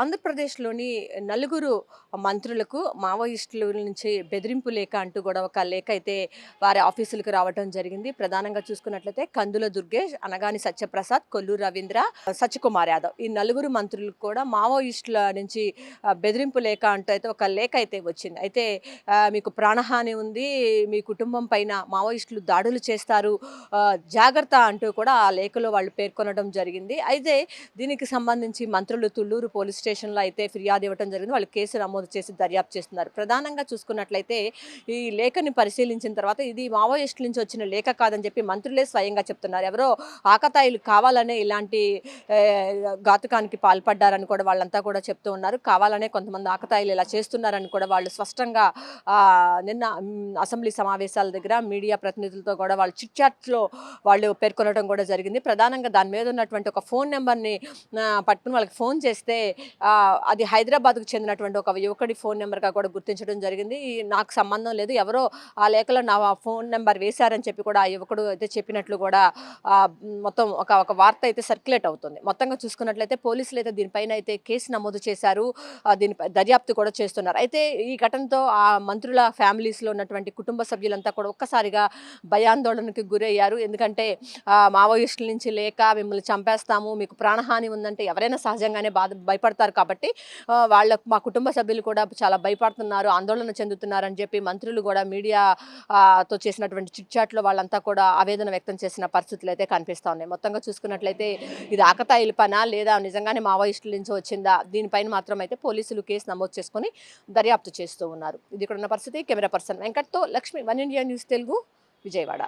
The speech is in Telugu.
ఆంధ్రప్రదేశ్లోని నలుగురు మంత్రులకు మావోయిస్టుల నుంచి బెదిరింపు లేఖ అంటూ కూడా ఒక లేఖ అయితే వారి ఆఫీసులకు రావడం జరిగింది. ప్రధానంగా చూసుకున్నట్లయితే కందుల దుర్గేష్ అనగాని సత్యప్రసాద్ కొల్లు రవీంద్ర సత్యకుమార్ యాదవ్. ఈ నలుగురు మంత్రులకు కూడా మావోయిస్టుల నుంచి బెదిరింపు లేఖ అంటూ అయితే ఒక లేఖ అయితే వచ్చింది. అయితే మీకు ప్రాణహాని ఉంది మీ కుటుంబం పైన మావోయిస్టులు దాడులు చేస్తారు జాగ్రత్త అంటూ కూడా ఆ లేఖలో వాళ్ళు పేర్కొనడం జరిగింది. అయితే దీనికి సంబంధించి మంత్రులు తుళ్ళూరు పోలీస్ స్టేషన్లో అయితే ఫిర్యాదు ఇవ్వడం జరిగింది. వాళ్ళు కేసు నమోదు చేసి దర్యాప్తు చేస్తున్నారు. ప్రధానంగా చూసుకున్నట్లయితే ఈ లేఖని పరిశీలించిన తర్వాత ఇది మావోయిస్టుల నుంచి వచ్చిన లేఖ కాదని చెప్పి మంత్రులే స్వయంగా చెప్తున్నారు. ఎవరో ఆకతాయిలు కావాలనే ఇలాంటి ఘాతుకానికి పాల్పడ్డారని కూడా వాళ్ళంతా కూడా చెప్తూ ఉన్నారు. కావాలనే కొంతమంది ఆకతాయిలు ఇలా చేస్తున్నారని కూడా వాళ్ళు స్పష్టంగా నిన్న అసెంబ్లీ సమావేశాల దగ్గర మీడియా ప్రతినిధులతో కూడా వాళ్ళు చిట్చాట్లో వాళ్ళు పేర్కొనడం కూడా జరిగింది. ప్రధానంగా దాని మీద ఉన్నటువంటి ఒక ఫోన్ నెంబర్ని పట్టుకుని వాళ్ళకి ఫోన్ చేస్తే అది హైదరాబాద్కు చెందినటువంటి ఒక యువకుడి ఫోన్ నెంబర్గా కూడా గుర్తించడం జరిగింది. నాకు సంబంధం లేదు. ఎవరో ఆ లేఖలో నా ఫోన్ నెంబర్ వేశారని చెప్పి కూడా ఆ యువకుడు అయితే చెప్పినట్లు కూడా మొత్తం ఒక ఒక వార్త అయితే సర్క్యులేట్ అవుతుంది. మొత్తంగా చూసుకున్నట్లయితే పోలీసులు అయితే దీనిపైన అయితే కేసు నమోదు చేశారు. దీనిపై దర్యాప్తు కూడా చేస్తున్నారు. అయితే ఈ ఘటనతో ఆ మంత్రుల ఫ్యామిలీస్లో ఉన్నటువంటి కుటుంబ సభ్యులంతా కూడా ఒక్కసారిగా భయాందోళనకు గురయ్యారు. ఎందుకంటే మావోయిస్టుల నుంచి లేక మిమ్మల్ని చంపేస్తాము మీకు ప్రాణహాని ఉందంటే ఎవరైనా సహజంగానే బాధ భయపడతారు కాబట్టి వాళ్ళ వాళ్ళకు మా కుటుంబ సభ్యులు కూడా చాలా భయపడుతున్నారు ఆందోళన చెందుతున్నారు అని చెప్పి మంత్రులు కూడా మీడియా తో చేసినటువంటి చిట్చాట్లో వాళ్ళంతా కూడా ఆవేదన వ్యక్తం చేసిన పరిస్థితులు అయితే కనిపిస్తూ ఉన్నాయి. మొత్తంగా చూసుకున్నట్లయితే ఇది ఆకతాయిల పనా లేదా నిజంగానే మావోయిస్టుల నుంచి వచ్చిందా? దీనిపైన మాత్రం అయితే పోలీసులు కేసు నమోదు చేసుకొని దర్యాప్తు చేస్తూ ఉన్నారు. ఇది ఇక్కడ ఉన్న పరిస్థితి. Camera person వెంకట్తో Lakshmi. One India news Telugu Vijayawada.